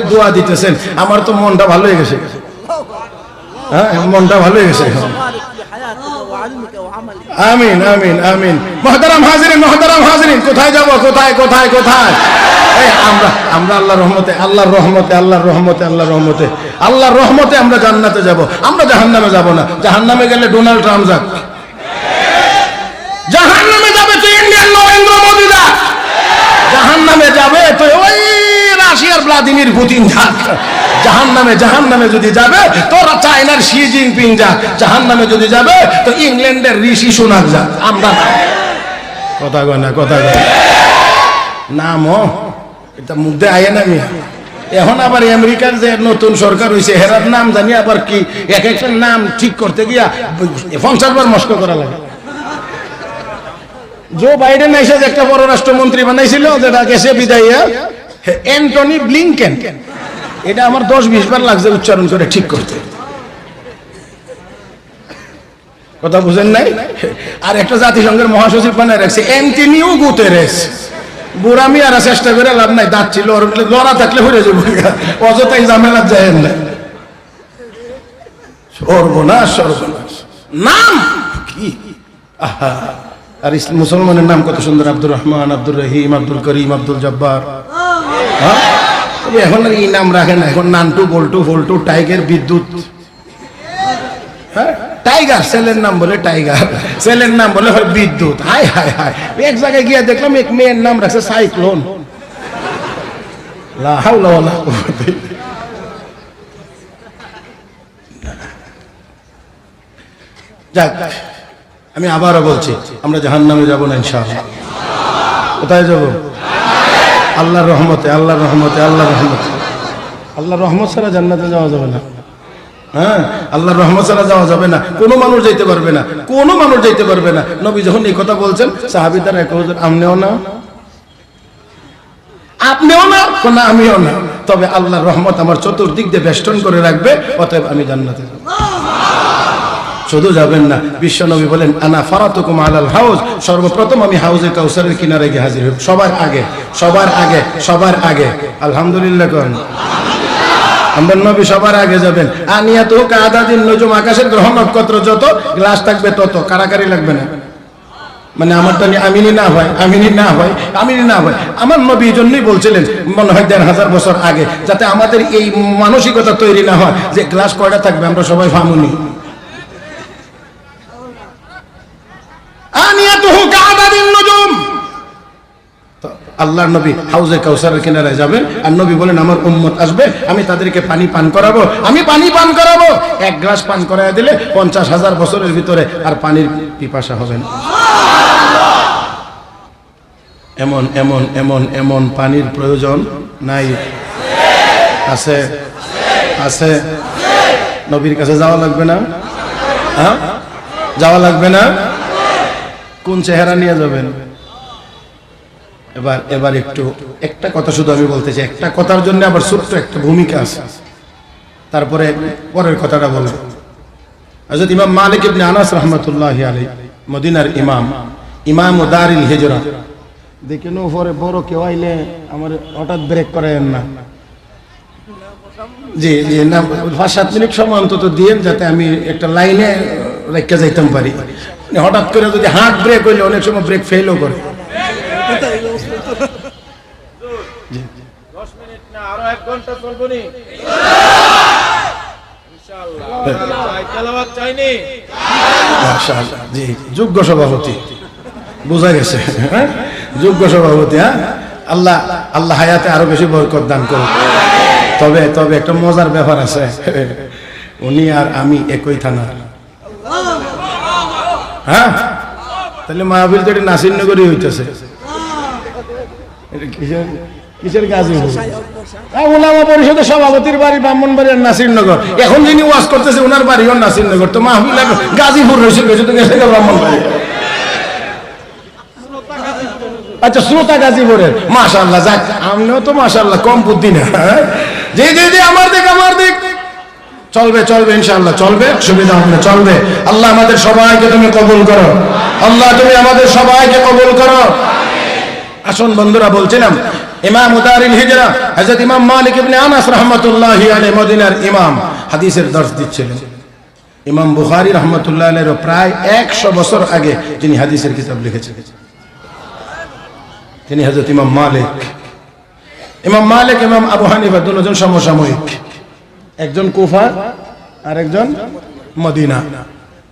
দোয়া দিতেছেন, আমার তো মনটা ভালো হয়ে গেছে। হ্যাঁ মনটা ভালো হয়ে গেছে। আমিন আমিন আমিন। মহাতারাম হাজির মহাতারাম হাজির কোথায় যাব? কোথায় কোথায় কোথায়? আমরা আমরা রহমতে, আল্লাহর রহমতে আল্লাহর রহমতে আল্লাহর রহমতে। আল্লাহর রহমতে আমরা জান্নাতে যাব। আমরা জাহান্নামে যাব না। জাহান্নামে গেলে ডোনাল্ড ট্রাম্প যাক। জাহান্নামে যাবে তো ইন্ডিয়ান নরেন্দ্র মোদি যাক। জাহান্নামে যাবে তো ওই রাশিয়ার ভ্লাদিমির পুতিন যাক। জাহান্নামে জাহান্নামে যদি যাবে, তো চায়নার শি জিনপিং যাক। জাহান্নামে যদি যাবে, তো ইংল্যান্ডের ঋষি সোনাক যাক। আমরা। কথা কয় না, কথা কয়। না। নাম এটা মুগ্ধে আয়ে না মিয়া। এখন আবার আমেরিকার যে নতুন সরকার হয়েছে হেরার নাম জানি আবার কি। এক একটা নাম ঠিক করতে গিয়া পঞ্চাশ বার মস্ক করা লাগে। জো বাইডেন এসে একটা পররাষ্ট্রমন্ত্রী বানাইছিল যেটা গেছে বিদায়িয়া অ্যান্টনি ব্লিংকেন এটা আমার দশ বিশ বার লাগছে উচ্চারণ করে ঠিক করতে। কথা বুঝেন নাই? আর একটা জাতিসংঘের মহাসচিব বানায় রাখছে অ্যান্টনিও গুতেরেস বুড়ামি আর চেষ্টা করে লাভ নাই, দাঁত ছিল লড়া থাকলে হয়ে যাব। অযথাই ঝামেলা যায় না সর্বনাশ সর্বনাশ। নাম? কি? আহা। আর মুসলমানের নাম কত সুন্দর, আব্দুর রহমান, আব্দুর রহিম, আব্দুল করিম, আব্দুল জব্বার? তবে এখন নাম রাখে না, এখন নান্টু, বল্টু, ফল্টু, টাইগার, বিদ্যুৎ। হ্যাঁ? টাইগার, ছেলের নাম বলে টাইগার, ছেলের নাম বলে বিদ্যুৎ। হাই হাই হাই এক জায়গায় গিয়ে দেখলাম এক মেয়ের নাম রাখছে সাইক্লোন। যাক, আমি আবারও বলছি, আমরা জাহান নামে যাব না ইনশাআল্লাহ। কোথায় যাব? আল্লাহর রহমতে আল্লাহর রহমতে আল্লাহর রহমতে। আল্লাহর রহমত ছাড়া জান্নাতে যাওয়া যাবে না। হ্যাঁ আল্লাহর রহমত ছাড়া যাওয়া যাবে না। কোনো মানুষ যাইতে পারবে না। কোনো মানুষ যাইতে পারবে না। নবী যখন এই কথা বলছেন সাহাবিদার এক হুজুর আমনেও না। আপনিও না না, আমিও না। তবে আল্লাহর রহমত আমার চতুর্দিক দিয়ে বেষ্টন করে রাখবে, অতএব আমি জান্নাতে যাব। শুধু যাবেন না, বিশ্বনবী বলেন, আনা ফারাতুকুম আলাল হাউজ সর্বপ্রথম আমি হাউজে কাউসারের কিনারে গিয়ে হাজির হই। সবার আগে সবার আগে সবার আগে। আলহামদুলিল্লাহ কোন। আমাদের নবী সবার আগে যাবেন। আনিয়া তো কাদা দিন নজুম, আকাশের গ্রহ নক্ষত্র যত, গ্লাস থাকবে তত কারাকারি লাগবে না। মানে আমার তো আমিনি না হয় আমিনি না হয় আমিনি না হয়। আমার নবী এই জন্যই বলছিলেন, মনে হয় দেড় হাজার বছর আগে, যাতে আমাদের এই মানসিকতা তৈরি না হয়, যে গ্লাস কয়টা থাকবে, আমরা সবাই ফামুনি আল্লাহর নবী হাউজে কাউসারের কিনারায় যাবেন, আর নবী বলেন, আমার উম্মত আসবে, আমি তাদেরকে পানি পান করাবো, আমি পানি পান করাবো। এক গ্লাস পান করায় দিলে পঞ্চাশ হাজার বছরের ভিতরে আর পানির পিপাসা হবে না। এমন এমন এমন এমন পানির প্রয়োজন নাই। আছে? আছে? নবীর কাছে যাওয়া লাগবে না? হ্যাঁ? যাওয়া লাগবে না? কোন চেহারা নিয়ে যাবেন? এবার এবার একটু, একটা কথা শুধু আমি বলতে চাই। একটা কথার জন্য আবার ছোট্ট একটা ভূমিকা আছে। তারপরে পরের কথাটা বলব। হযরত ইমাম মালিক ইবনে আনাস রাহমাতুল্লাহি আলাইহি, মদিনার ইমাম ইমাম দারিল হিজরা। দেখেন পরে, বড় কেউ আইলে আমার হঠাৎ ব্রেক করেন না। জি জি, না, পাঁচ, সাত মিনিট সময় অন্তত দিয়েন যাতে আমি একটা লাইনে রেখে যাইতাম পারি। মানে হঠাৎ করে যদি হার্ট ব্রেক হইলে অনেক সময় ব্রেক ফেলও করে আরও এক ঘণ্টা চলবো নি? জি যোগ্য সভাপতি। বোঝা গেছে হ্যাঁ? যোগ্য সভাপতি হ্যাঁ? আল্লাহ আল্লাহ হায়াতে আরও বেশি বরকত দান করুন তবে তবে একটা মজার ব্যাপার আছে। উনি আর আমি একই থানা। হ্যাঁ? তাহলে মাহবিল তো এটা নাসিরনগরই হইতেছে। এটা কিসের? কিসের কাজে ওলামা পরিষদের সভাপতির বাড়ি ব্রাহ্মণবাড়ি আর নাসিরনগর। এখন যিনি ওয়াজ করতেছে ওনার বাড়িও নাসিরনগর। তো মাহবিল গাজীপুর রয়েছে গেছে তো গেছে ব্রাহ্মণবাড়ি। আচ্ছা শ্রোতা গাজীপুরের। মাশাল্লাহ যাক, আমনেও তো মাশাল্লাহ কম বুদ্ধি না হ্যাঁ? জি জি জি আমার দিক আমার দিক। চলবে চলবে, ইনশাআল্লাহ, চলবে, সুবিধা হবে চলবে। আল্লাহ আমাদের সবাইকে তুমি কবুল করো। আল্লাহ তুমি আমাদের সবাইকে কবুল করো। আসুন বন্ধুরা, বলছিলাম, ইমাম উদারিল হিজরা, হযরত ইমাম মালিক ইবনে আনাস রাহমাতুল্লাহি আলাইহি, মদিনার ইমাম, হাদিসের দর্শ দিচ্ছিলেন। ইমাম বুখারী রাহমাতুল্লাহ আলাইহির প্রায় 100 বছর আগে তিনি হাদিসের কিতাব লিখেছেন। তিনি হযরত ইমাম মালিক। ইমাম মালিক, ইমাম আবু হানিফা, দুজন সমসাময়িক। একজন কুফা আর একজন মদিনা।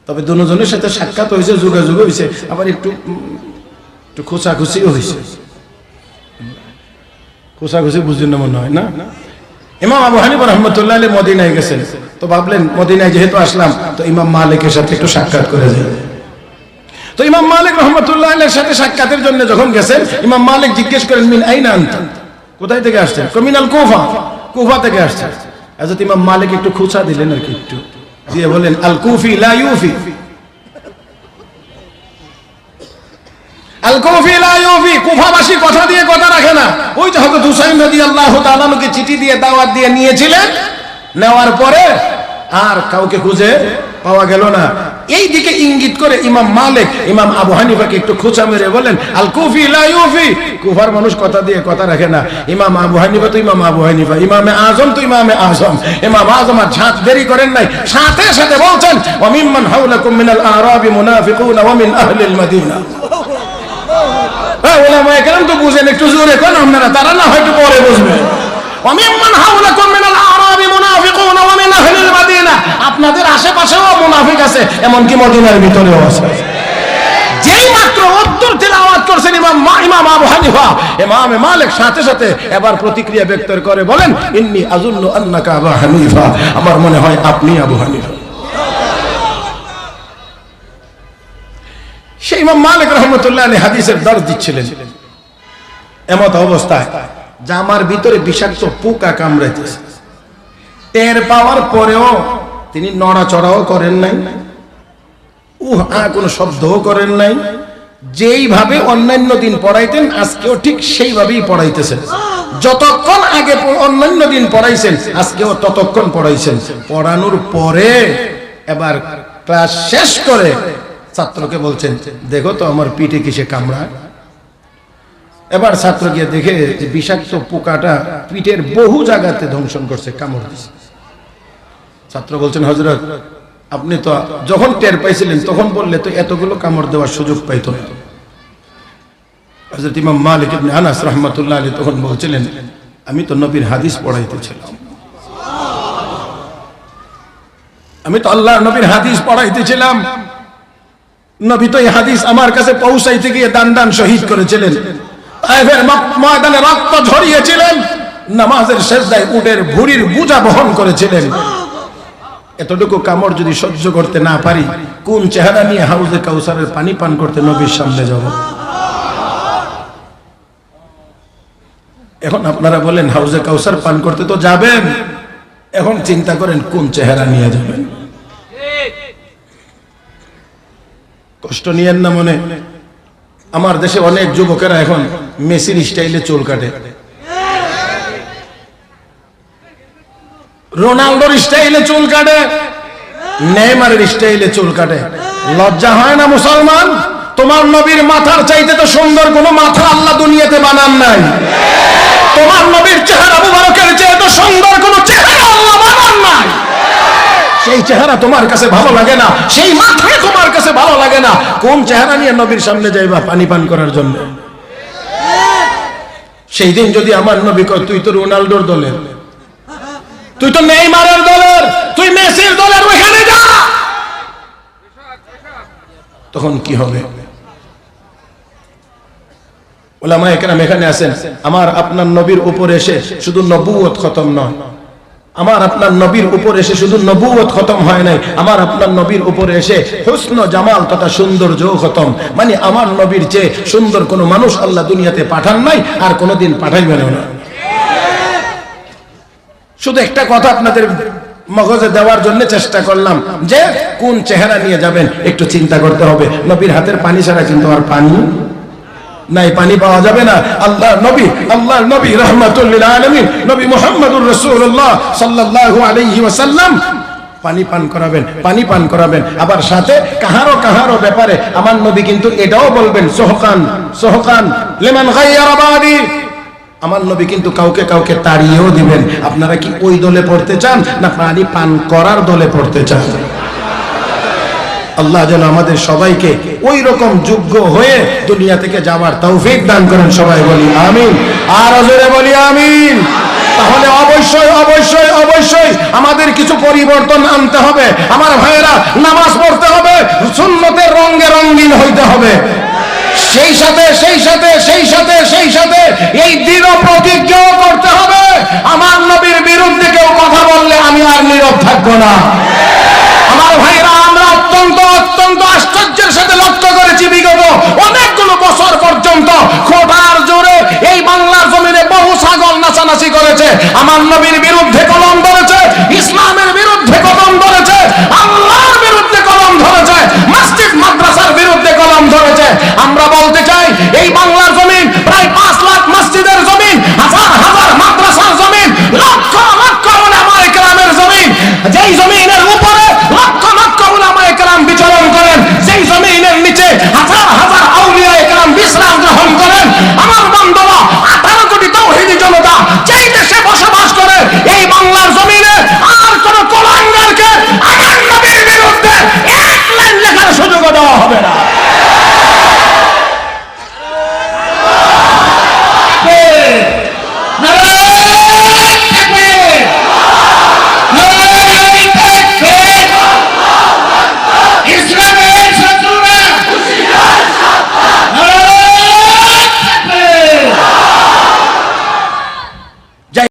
তবে দুজনের সাথে সাক্ষাৎ হয়েছে, যোগাযোগ হয়েছে, আবার একটু একটু খোঁচাখুচিও হয়েছে। খোঁচাখুচি বুঝলেন না মনে হয়, না? ইমাম আবু হানিফা রহমতুল্লাহ আলী মদিনায় গেছেন। তো ভাবলেন, মদিনায় যেহেতু আসলাম, তো ইমাম মালিকের সাথে একটু সাক্ষাৎ করে যাই। তো ইমাম মালিক রহমতুল্লাহ আলের সাথে সাক্ষাতের জন্য যখন গেছেন, ইমাম মালিক জিজ্ঞেস করেন, মিন আইনা আনতা? কোথায় থেকে আসছেন? কমিনাল কুফা। কুফা থেকে আসছেন। আজ ইমাম মালিক একটু খুচা দিলেন আর কি একটু। দিয়ে বলেন আল কুফি লা ইউফি আল কুফি লা ইউফি কুফাবাসী কথা দিয়ে কথা রাখে না। ওই রাদিয়াল্লাহু তাআলাকে চিঠি দিয়ে, দাওয়াত দিয়ে নিয়েছিলেন, নেওয়ার পরে আর কাউকে খুঁজে পাওয়া গেল না। ইঙ্গিত করে ইমাম মালিক, ইমাম আবু হানিফাকে একটু খোঁচা মেরে বলেন আল কুফি লা ইউফি। কুফার মানুষ কথা দিয়ে কথা রাখে না। ইমাম আবু হানিফা তো ইমাম আবু হানিফা, ইমামে আজম তো ইমামে আজম। ইমাম আজম আর ঝাঁত দেরি করেন নাই। সাথে সাথে বলছেন, ওয়া মিম্মান হাওলাকুম মিনাল আরাবি মুনাফিকুন ওয়া মিন আহলিল হ্যাঁ তো না পরে আপনাদের আশেপাশেও মুনাফিক আছে, এমনকি মদিনার ভিতরেও আছে। যেই মাত্র অদ্দুর তেলাওয়াত করছেন মালিক সাথে সাথে এবার প্রতিক্রিয়া ব্যক্ত করে বলেন, ইন্নি আজুল্লু আন্নাকা আবু হানিফা। আমার মনে হয় আপনি আবু হানিফা। ইমাম মালিক রহমতুল্লাহ আলী হাদিসের দর দিচ্ছিলেন এমত অবস্থায় জামার ভিতরে বিষাক্ত পোকা কামড়াইতেছে। টের পাওয়ার পরেও তিনি নড়াচড়াও করেন নাই। উহ আ কোনো শব্দও করেন নাই। যেইভাবে অন্যান্য দিন পড়াইতেন, আজকেও ঠিক সেইভাবেই পড়াইতেছেন। যতক্ষণ আগে অন্যান্য দিন পড়াইছেন, আজকেও ততক্ষণ পড়াইছেন। পড়ানোর পরে এবার ক্লাস শেষ করে ছাত্রকে বলছেন, দেখো তো আমার পিঠে কিসে কামড়ায়? এবার ছাত্র গিয়ে দেখে যে বিষাক্ত পোকাটা পিঠের বহু জায়গাতে ধ্বংসন করছে, কামড় দিছে। ছাত্র বলছেন হজরত আপনি তো যখন টের পাইছিলেন, তখন বললে তো এতগুলো কামড় দেওয়ার সুযোগ পাইতো না। হজরত ইমাম মালিক ইবনে আনাস রহমতুল্লাহ আলী তখন বলছিলেন, আমি তো নবীর হাদিস পড়াইতেছিলাম। আমি তো আল্লাহ নবীর হাদিস পড়াইতেছিলাম। নবী তো এই হাদিস আমার কাছে পৌঁছাইতে গিয়ে দান দান শহীদ করেছিলেন। ময়দানে রক্ত ঝরিয়েছিলেন, নামাজের শেষদায় উটের ভুড়ির বোঝা বহন করেছিলেন। এতটুকু কামড় যদি সহ্য করতে না পারি, কোন চেহারা নিয়ে হাউজে কাউসারের পানি পান করতে নবীর সামনে যাব? এখন আপনারা বলেন, হাউজে কাউসার পান করতে তো যাবেন। এখন চিন্তা করেন কোন চেহারা নিয়ে যাবেন? কষ্ট নিয়েন না মনে? আমার দেশে অনেক যুবকেরা এখন মেসির স্টাইলে চুল কাটে। রোনাল্ডোর স্টাইলে চুল কাটে, নেইমারের স্টাইলে চুল কাটে। লজ্জা হয় না মুসলমান? তোমার নবীর মাথার চাইতে তো সুন্দর, কোন মাথা আল্লাহ দুনিয়াতে বানান নাই। তোমার নবীর চেহারা মুবারকের চেয়ে তো সুন্দর, কোন চেহারা আল্লাহ বানান নাই। সেই চেহারা তোমার কাছে ভালো লাগে না, সেই মাথায় তোমার কাছে ভালো লাগে না, কোন চেহারা নিয়ে নবীর সামনে যাইবা পানি পান করার জন্য? সেই দিন যদি আমার নবী কয়, তুই তো রোনাল্ডোর দলের, তুই তো নেইমারের দলের, তুই মেসির দলের, ওইখানে যা! তখন কি হবে? ওলামা একরাম এখানে আছেন। আমার আপনার নবীর উপর এসে শুধু নবুয়ত খতম নয় আমার আপনার নবীর উপর এসে শুধু নবুয়ত খতম হয় নাই, আমার আপনার নবীর উপর এসে হুসন জামাল তথা সৌন্দর্য খতম। মানে আমার নবীর চেয়ে সুন্দর কোনো মানুষ আল্লাহ দুনিয়াতে পাঠান নাই আর কোনোদিন পাঠাইবেন না। শুধু একটা কথা আপনাদের মগজে দেওয়ার জন্য চেষ্টা করলাম, যে কোন চেহারা নিয়ে যাবেন একটু চিন্তা করতে হবে। নবীর হাতের পানি ছাড়া কিন্তু আর পানি নাই পানি পাওয়া যাবে না। আল্লাহ নবী আল্লাহ নবী রহমাতুল্লিল আলমিন, নবী মুহাম্মদুর রাসূলুল্লাহ সাল্লাল্লাহু আলাইহি ওয়াসাল্লাম পানি পান করাবেন, পানি পান করাবেন। আবার সাথে কাহারো কাহারো ব্যাপারে আমার নবী কিন্তু এটাও বলবেন, সোহকান সোহকান, লেমন আমার নবী কিন্তু কাউকে কাউকে তাড়িয়েও দিবেন। আপনারা কি ওই দলে পড়তে চান না পানি পান করার দলে পড়তে চান? আল্লাহ যেন আমাদের সবাইকে ওই রকম যোগ্য হয়ে দুনিয়া থেকে যাওয়ার তৌফিক দান করেন সবাই বলি আমিন। আর জোরে বলি আমিন। তাহলে অবশ্যই অবশ্যই অবশ্যই আমাদের কিছু পরিবর্তন আনতে হবে। আমার ভাইয়েরা, নামাজ পড়তে হবে, সুন্নতের রঙে রঙিন হইতে হবে। সেই সাথে সেই সাথে সেই সাথে সেই সাথে এই দৃঢ় প্রতিজ্ঞাও করতে হবে। আমার নবীর বিরুদ্ধে কেউ কথা বললে আমি আর নীরব থাকব না। আমার ভাইরা অত্যন্ত আশ্চর্যের সাথে লক্ষ্য করেছি, বিগত অনেকগুলো বছর পর্যন্ত খোটার জোরে এই বাংলার জমিনে বহু ছাগল নাচানাচি করেছে। আমার বিরুদ্ধে